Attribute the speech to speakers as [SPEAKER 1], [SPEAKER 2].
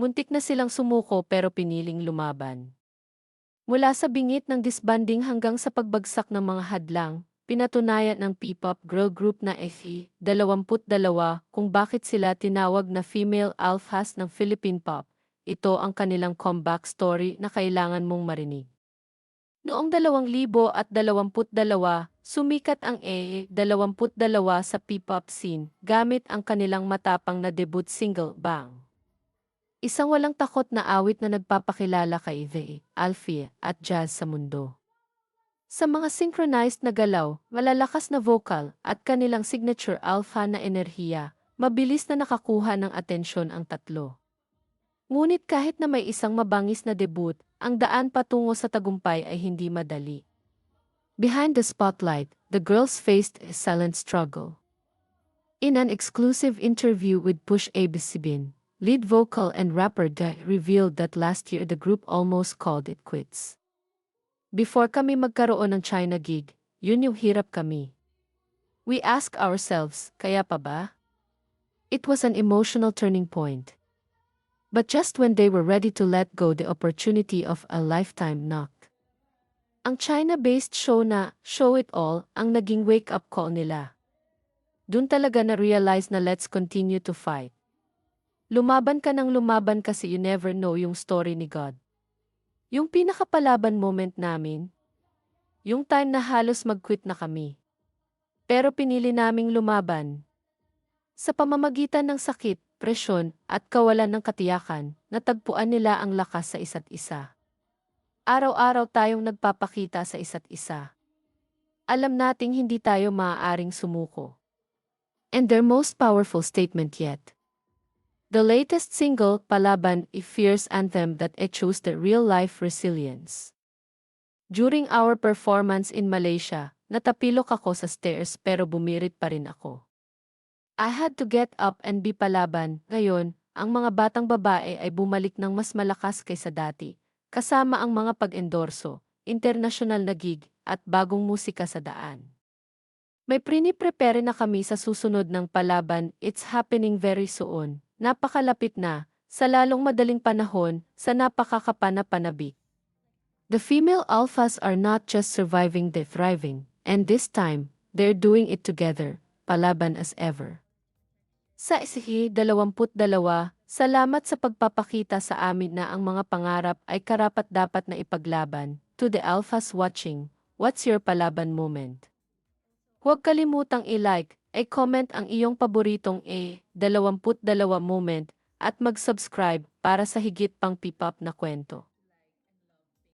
[SPEAKER 1] Muntik na silang sumuko pero piniling lumaban. Mula sa bingit ng disbanding hanggang sa pagbagsak ng mga hadlang, pinatunayan ng P-pop girl group na FE, 22 kung bakit sila tinawag na female alphas ng Philippine pop. Ito ang kanilang comeback story na kailangan mong marinig. Noong 2022, sumikat ang E22 sa P-pop scene gamit ang kanilang matapang na debut single, Bang. Isang walang takot na awit na nagpapakilala kay The, Alfie, at Jazz sa mundo. Sa mga synchronized na galaw, malalakas na vocal, at kanilang signature alpha na enerhiya, mabilis na nakakuha ng atensyon ang tatlo. Ngunit kahit na may isang mabangis na debut, ang daan patungo sa tagumpay ay hindi madali. Behind the spotlight, the girls faced a silent struggle. In an exclusive interview with Push Abisibin, lead vocal and rapper Guy revealed that last year the group almost called it quits. Before kami magkaroon ng China gig, yun yung hirap kami. We ask ourselves, kaya pa ba? It was an emotional turning point. But just when they were ready to let go the opportunity of a lifetime knocked. Ang China-based show na Show It All ang naging wake-up call nila. Doon talaga na-realize na let's continue to fight. Lumaban ka ng lumaban kasi you never know yung story ni God. Yung pinakapalaban moment namin, yung time na halos mag-quit na kami. Pero pinili naming lumaban. Sa pamamagitan ng sakit, presyon, at kawalan ng katiyakan, natagpuan nila ang lakas sa isa't isa. Araw-araw tayong nagpapakita sa isa't isa. Alam nating hindi tayo maaaring sumuko. And their most powerful statement yet. The latest single, Palaban, a fierce anthem that echoes the real-life resilience. During our performance in Malaysia, natapilok ako sa stairs pero bumirit pa rin ako. I had to get up and be palaban. Ngayon, ang mga batang babae ay bumalik ng mas malakas kaysa dati, kasama ang mga pag-endorso, international na gig, at bagong musika sa daan. May priniprepare na kami sa susunod ng palaban, it's happening very soon napakalapit na, sa lalong madaling panahon, sa napakakapanapanabik. The female alphas are not just surviving they're thriving, and this time, they're doing it together, palaban as ever. Sa isihi 22, salamat sa pagpapakita sa amin na ang mga pangarap ay karapat-dapat na ipaglaban. To the alphas watching, what's your palaban moment? Huwag kalimutang i-like, i-comment ang iyong paboritong E22 moment at mag-subscribe para sa higit pang pipap na kwento.